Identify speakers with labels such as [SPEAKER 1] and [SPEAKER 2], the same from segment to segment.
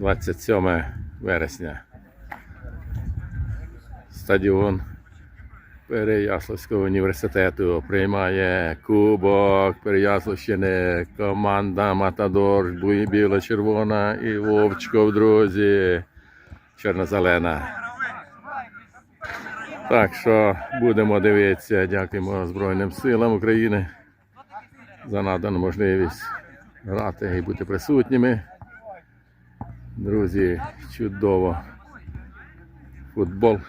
[SPEAKER 1] 27 вересня. Стадіон Переяславського університету приймає Кубок Переяславщини, команда Матадор, біло-червона і Вовчков, друзі. Чорно-зелена. Так що будемо дивитися. Дякуємо Збройним силам України за надану можливість грати і бути присутніми. Друзі, чудово. Футбол.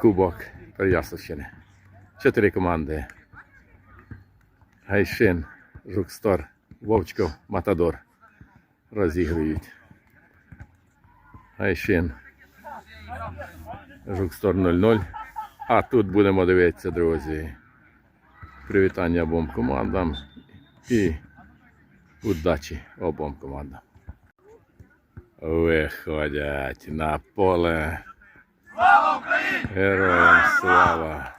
[SPEAKER 1] Кубок Переяславщини. Чотири команди. Гайшин, Жукстор, Вовчков, Матадор розігрують. Гайшин. Жукстор 0-0. А тут будемо дивитися, друзі. Привітання обом командам і удачі обом командам. Виходять на поле. Слава Україні! Героям слава!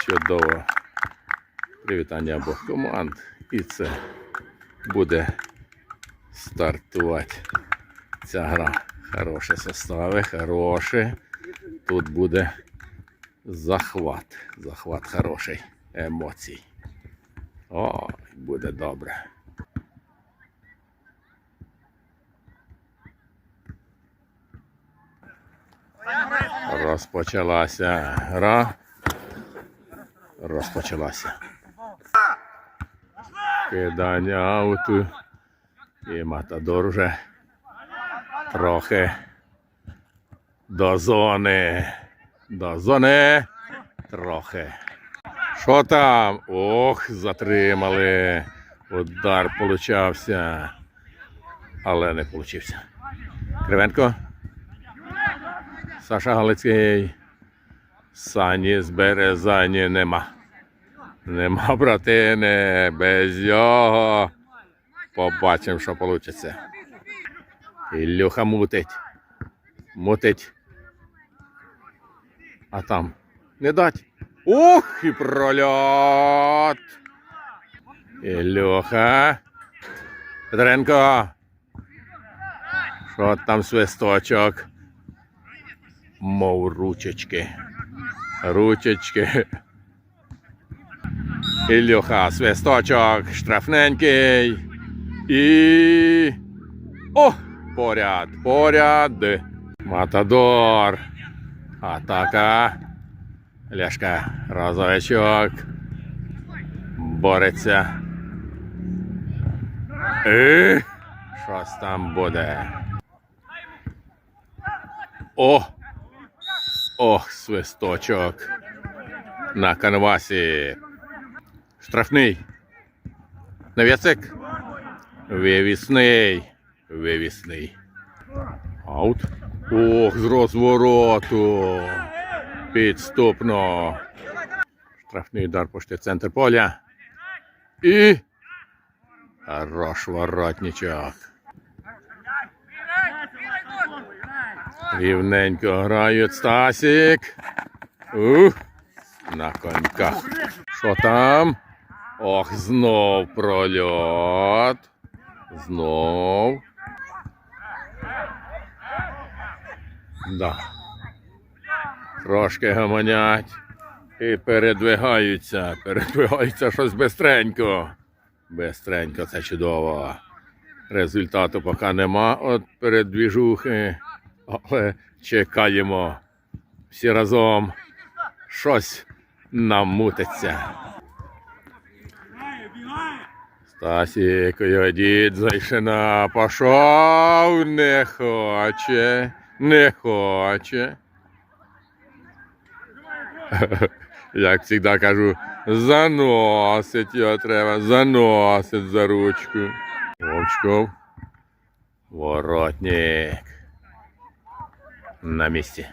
[SPEAKER 1] Чудово! Привітання обох команд. І це буде стартувати ця гра. Хороші состави, хороші. Тут буде захват. Захват хороший емоцій. Ой, буде добре. Розпочалася гра. Розпочалася. Кидання ауту. І Матадор вже трохи до зони. До зони. Трохи. Що там? Ох, затримали. Удар получався. Але не получився. Кривенко. Саша Галицький. Сані з Березані нема. Нема братини. Без його. Побачимо, що вийде. Ілюха мутить. Мутить. А там не дать. Ух, і прольот. Ілюха. Петренко. Що там свисточок? Мов ручечки. Ручечки. Ілюха, свисточок, штрафненький. І. О! Поряд, поряд. Матадор. Атака. Ляшка. Розовичок. Бореться. І. Щось там буде. О! Ох, свисточок. На канвасі. Штрафний. Нав'яцик. Вивісний. Вивісний. Аут. Ох, з розвороту. Підступно. Штрафний удар пошти центр поля. І. Хорош воротничок. Рівненько грають Стасік. Ух, на коньках. Що там? Ох, знов прольот. Знов. Да. Трошки гамонять. І передвигаються. Передвигаються щось бистренько. Бистренько, це чудово. Результату поки нема от передвіжухи. Але чекаємо всі разом. Щось намутиться. Стасік, його дід зайшина пішов, не хоче, не хоче. Як завжди кажу, заносить його треба, заносить за ручку. Вовчков. Воротник. На місці.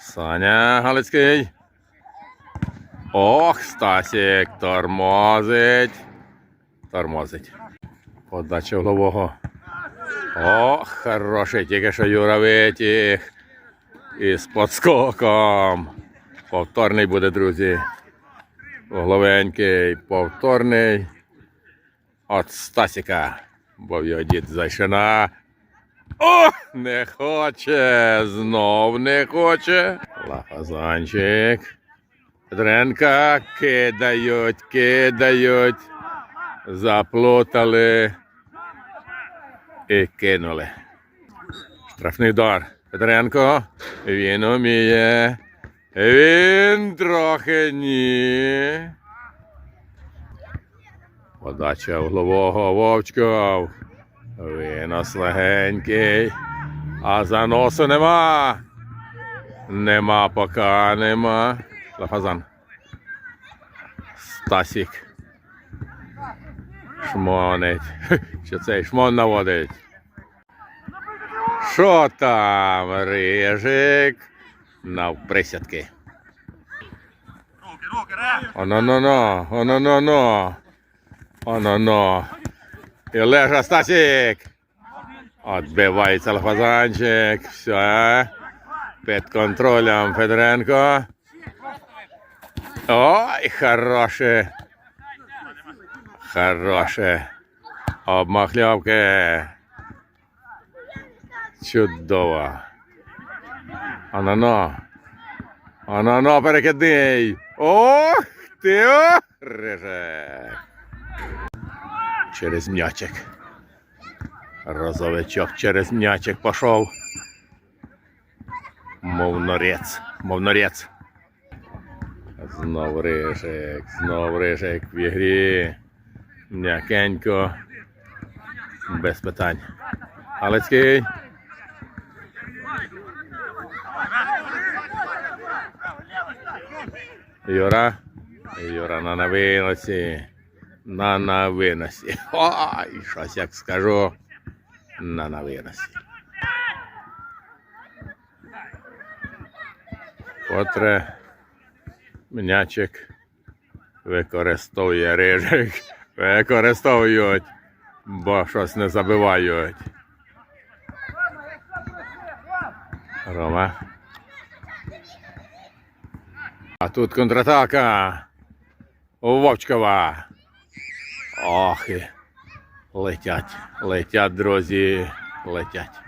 [SPEAKER 1] Саня Галицький. Ох, Стасік тормозить. Тормозить. Подача голового. Ох, хороший, тільки що Юра витяг. І з подскоком. Повторний буде, друзі. Головенький повторний. От Стасіка. Бо його дід зайшина. О! Не хоче! Знов не хоче. Лафазанчик. Петренка кидають, кидають. Заплутали. І кинули. Штрафний удар. Петренко. Він уміє. Він трохи ні. Подача углового вовчков. Винос легенький. А заносу нема. Нема пока нема. Лафазан. Стасік. Шмонить. Що цей шмон наводить? Що там, рижик? Навприсядки. Оно-но-но, оно-но-но. Оно-но. І лежа Стасік. Отбивається Лафазанчик. Все. Під контролем Федоренко. Ой, хороше. Хороше. Обмахльовки. Чудово. Анано. Анано перекидний. Ох ти о! Рижик. Через м'ячик. Розовичок через м'ячик пішов. Мов норець. Мов норець. Знов рижик, знов рижик в ігрі. М'якенько. Без питань. Галицький. Юра. Юра на новиносі. На новиносі. Ой, щось як скажу. На новиносі. Котре м'ячик використовує рижик. Використовують, бо щось не забивають. Рома. А тут контратака. У Вовчкова. І летять, летять, друзі, летять.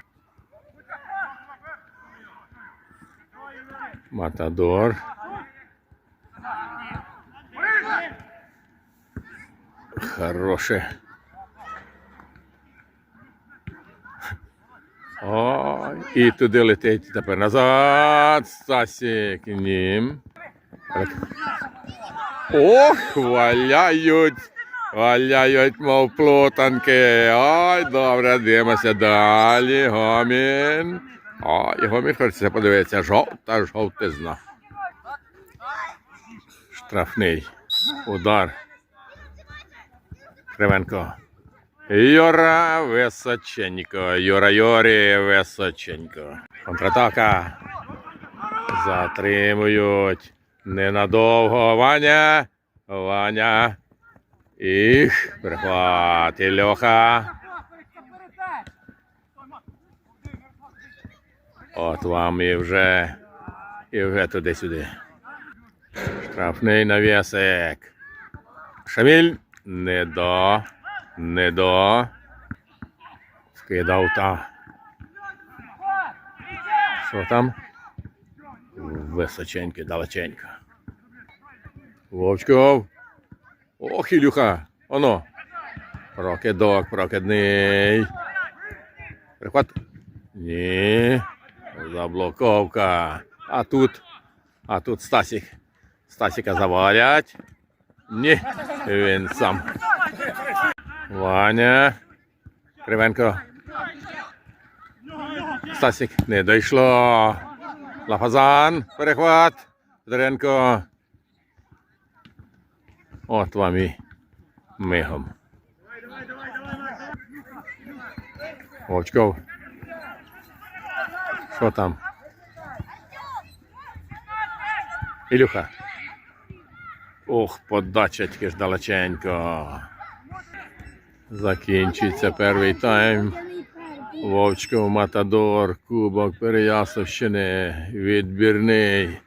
[SPEAKER 1] Матадор. Хороше. О, і туди летить тепер назад. Стасік нім. Ох, валяють. Валяють, мов плутанки. Ой, добре, дивимося далі. Гомін. Ой, гомін хочеться подивитися. Жовта, жовтизна. Штрафний. Удар. Кривенко. Юра Височенько. Юра Йорі Височенько. Контратака. Затримують. Ненадовго. Ваня. Ваня. Їх. Перехват. Ільоха. От вам і вже. І вже туди-сюди. Штрафний навісик. Шаміль. Не до. Не до. Скидав та. Що там? Височенько, далеченько. Вовчков. Ох, Ілюха. Оно. Прокидок, прокидний. Прихват. Ні. Заблоковка. А тут. А тут Стасік. Стасіка завалять. Ні. Він сам. Ваня. Кривенко. Стасік не дійшло. Лафазан. Перехват. Федоренко. От вам і мигом. Вовчков. Що там? Ілюха. Ох, подача тільки ж далеченько. Закінчується перший тайм. Вовчков Матадор, Кубок Переяславщини, відбірний.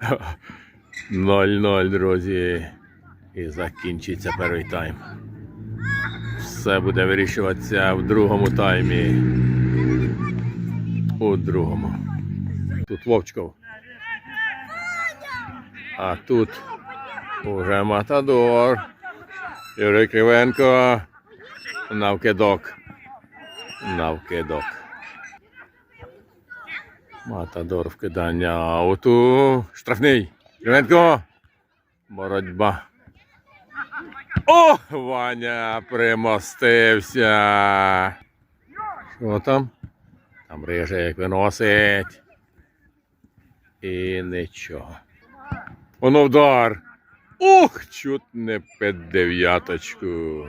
[SPEAKER 1] 0-0, друзі. І закінчиться перший тайм. Все буде вирішуватися в другому таймі. У другому. Тут Вовчков. А тут уже Матадор. Юрій Кривенко. Навкидок. Навкидок. Матадор вкидання ауту. Штрафний. Кривенко. Боротьба. О! Ваня примостився. Що там? Там рижик виносить. І нічого. Воно вдар. Ух, чуть не під дев'яточку.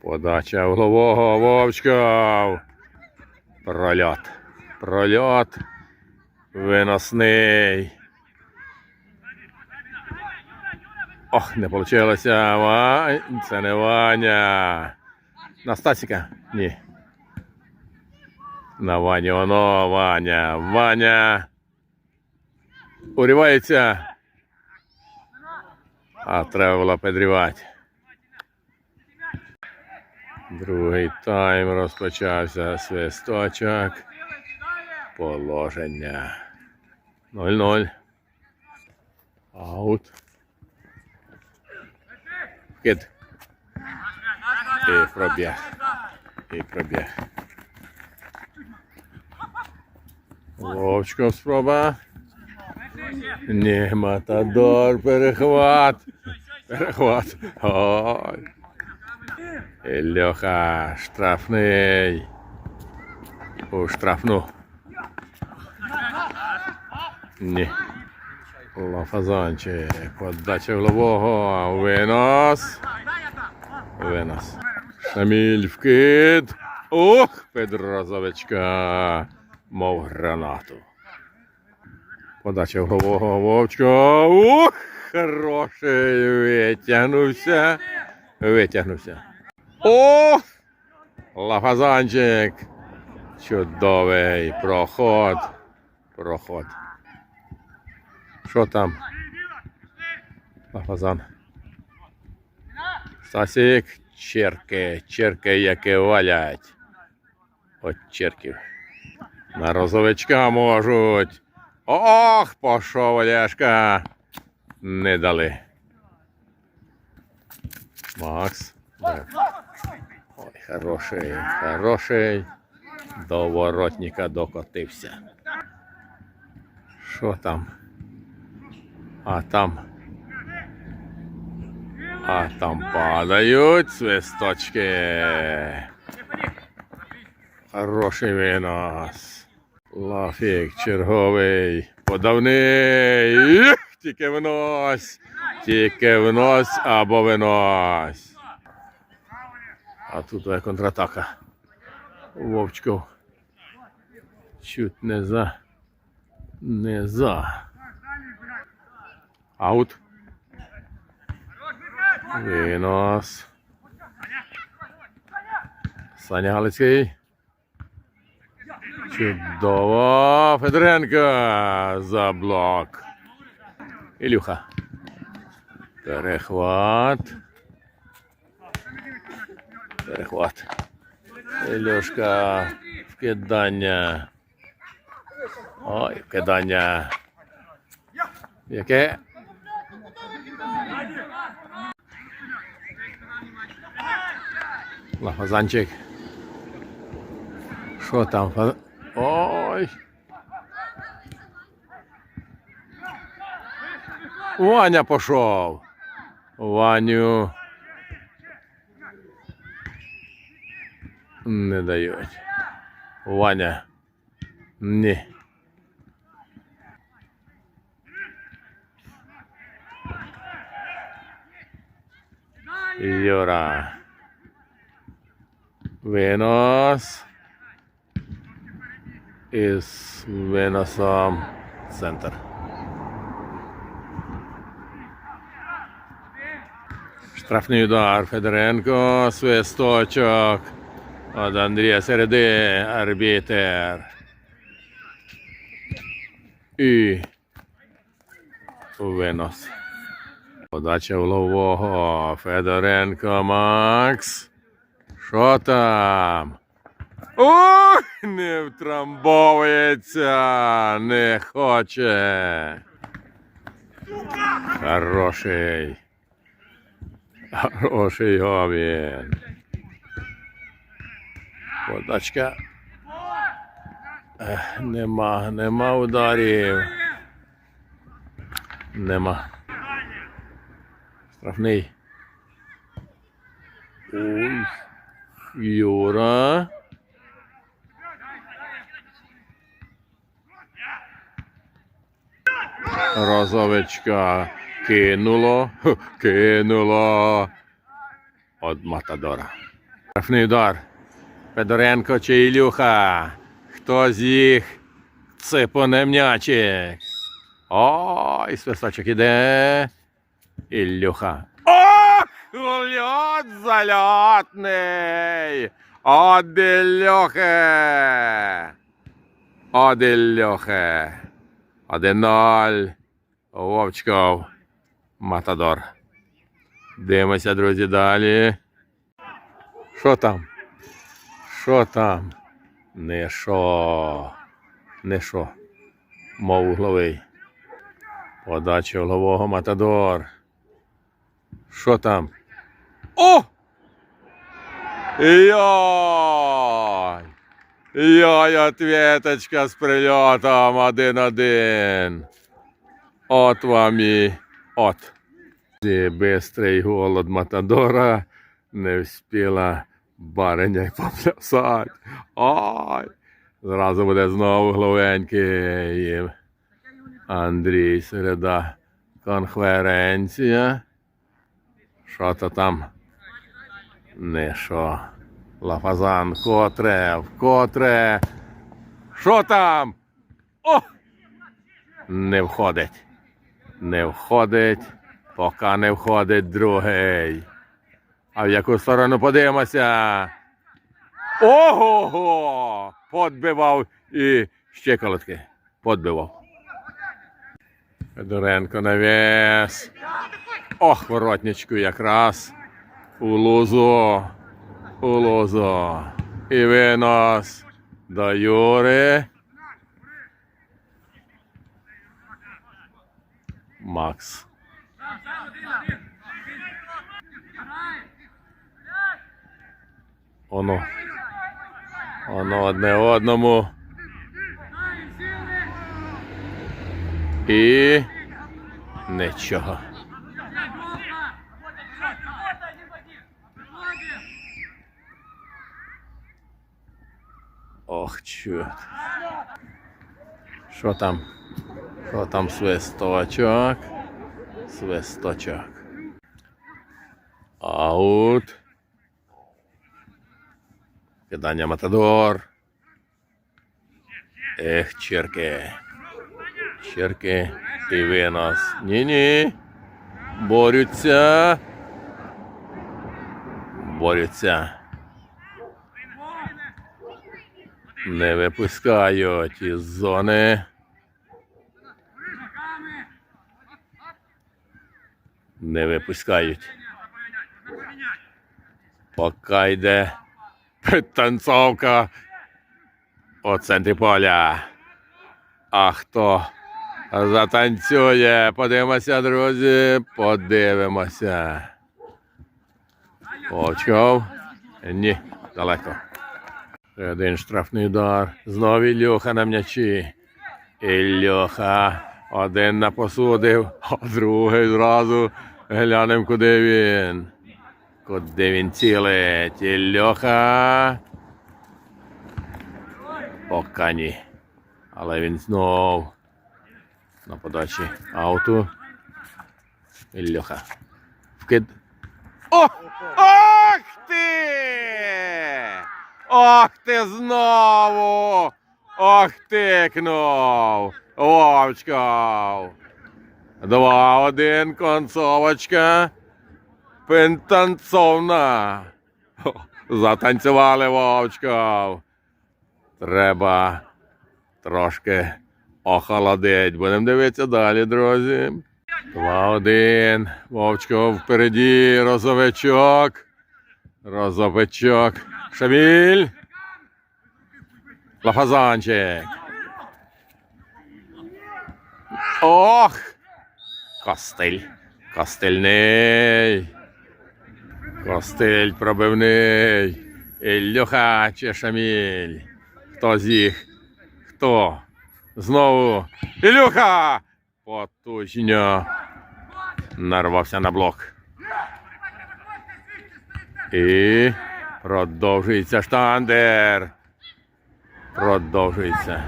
[SPEAKER 1] Подача углового Вовчков. Прольот. Прольот. Виносний. Ох, не вийшло. Це не Ваня. На Стасіка? Ні. На Ваню, воно, Ваня. Ваня. Урівається. А треба було підрівати. Другий тайм розпочався. Свисточок. Положення. 0-0. Аут. Кид. І пробіг. І пробіг. Вовчков спроба. Ні, Матадор, перехват. Перехват. Ой. Ільоха, штрафний. У штрафну. Ні. Лафазанчик. Подача голового. Винос. Винос. Шаміль вкид. Ох, Педрозовичка. Мов гранату. Подача голового вовчка. Ух, хороший. Витягнувся. Витягнувся. О! Лафазанчик. Чудовий проход. Проход. Що там? Лафазан. Стасік. Черки. Черки, які валять. От черків. На розовичка можуть. Ох, пішов Олешка. Не дали. Макс. Да. Ой, хороший, хороший. До воротника докотився. Що там? А там. А там падають свисточки. Хороший винос. Лафік черговий. Подавний. Ех, Тільки винось. Тільки винось або винось. А тут є контратака. Вовчков. Чуть не за. Не за. Аут. Винос. Саня Галицький. Чудово. Федоренко за блок. Ілюха. Перехват. Перехват. Ілюшка. Вкидання. Ой, вкидання. Яке? Лафазанчик. Що там? Ой. Ваня пішов. Ваню. Не дають. Ваня. Ні. Юра. Винос. Із виносом центр. Штрафний удар Федоренко, свисточок від Андрія Середи, арбітер. І Винос. Подача влового. Федоренко Макс. Що там? Ой, не втрамбовується, не хоче. Хороший. Хороший говін. Подачка. Нема, нема ударів. Нема. Штрафний. Ой. Юра. Розовичка кинуло, кинуло от Матадора. Штрафний удар. Федоренко чи Ілюха. Хто з їх ципоне м'ячик? Ой, свисточок іде. Ілюха. Ох, льот зальотний. От Ілюхи. Один ноль. Вовчков. Матадор. Дивимося, друзі, далі. Що там? Що там? Не що. Не що. Мов угловий. Подача углового Матадор. Що там? О! Йой! Йой, ответочка з прильотом один-один. От вам і от. Бистрий гол від Матадора не встигла бариня поплясати. Ой! Зразу буде знову головенький. Андрій Середа. Конференція. Що то там? Не що. Лафазан, котре, вкотре. Що там? О! Не входить. Не входить, поки не входить другий. А в яку сторону подивимося? Ого! Подбивав і ще колотки. Подбивав. Федоренко навес. Ох, воротничку якраз. У лузу. У лузу. І винос до Юри. Макс. Оно. Оно одне одному. І нічого. Ох, чорт. Що там? Що там свисточок? Свисточок. Аут. Кидання Матадор. Ех, черки. Черки і винос. Ні-ні. Борються. Борються. Не випускають із зони. Не випускають. Поки йде підтанцовка у центрі поля. А хто затанцює? Подивимося, друзі. Подивимося. Очков. Ні, далеко. Один штрафний удар. Знову Ілюха на м'ячі. Ілюха. Один напосудив, а другий зразу. Глянемо, куди він. Куди він цілить. Ілюха. Пока ні. Але він знов на подачі ауту. Ілюха. Вкид. О! Ох ти! Ох ти знову! Ох тикнув! Вовчков! Два-один концовочка. Пентанцовна. Затанцювали Вовчков. Треба трошки охолодить. Будемо дивитися далі, друзі. Два-один. Вовчко впереді. Розовичок. Розовичок. Шаміль. Лафазанчик. Ох! Костиль. Костильний. Костиль пробивний. Ілюха чи Шаміль. Хто з їх? Хто? Знову. Ілюха! Потужньо. Нарвався на блок. І продовжується штандер. Продовжується.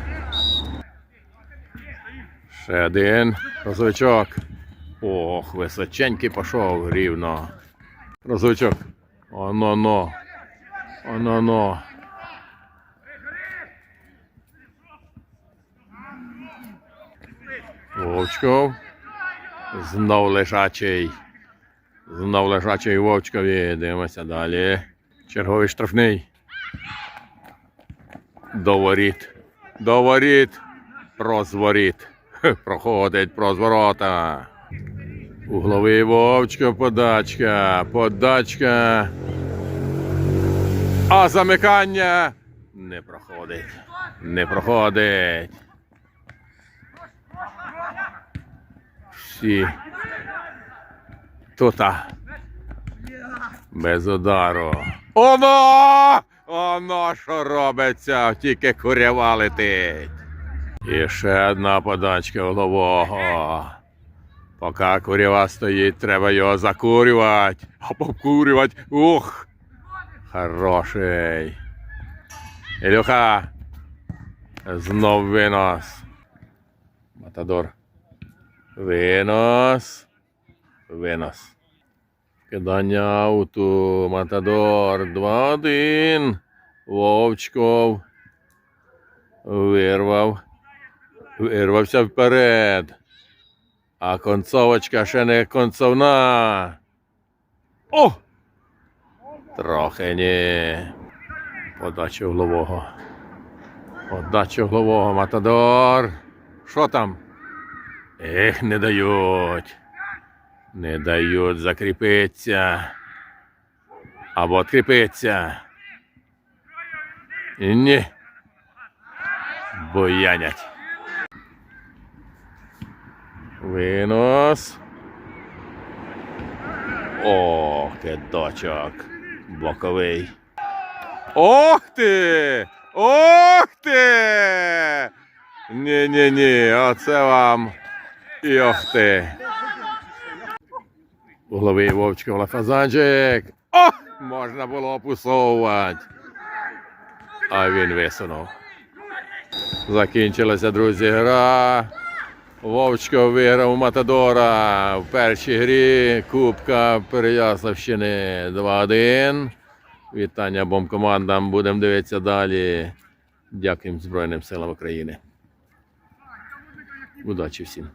[SPEAKER 1] Ще один розовичок. Ох, височенький пішов рівно. Розовичок. Оно-но. Оно-но. Вовчков. Знов лежачий. Знов лежачий Вовчкові. Дивимося далі. Черговий штрафний. До воріт. До воріт. Прозворіт. Проходить прозворота. Угловий Вовчко, подачка. Подачка. А замикання не проходить. Не проходить. Всі. Тута. Без удару. Оно! Оно що робиться, тільки курява летить. І ще одна подачка голового. Поки курява стоїть, треба його закурювати. А покурювати. Ух! Хороший. Ілюха. Знов винос. Матадор. Винос. Винос. Кидання ауту. Матадор. 2-1. Вовчков. Вирвав. Вирвався вперед. А концовочка ще не концовна. О! Трохи ні. Подача углового. Подача углового. Матадор. Що там? Ех, не дають. Не дають закріпитися. Або відкріпитися. Ні. Буянять. Винос. Ох, кидочок. Боковий. Ох ти! Ох ти! Ні-ні-ні, оце вам. І ох ти. Угловий Вовчко Лафазанчик. О! Можна було опусовувати. А він висунув. Закінчилася, друзі, гра. Вовчко виграв у Матадора в першій грі Кубка Переяславщини 2-1. Вітання бомкомандам. Будемо дивитися далі. Дякуємо Збройним силам України. Удачі всім.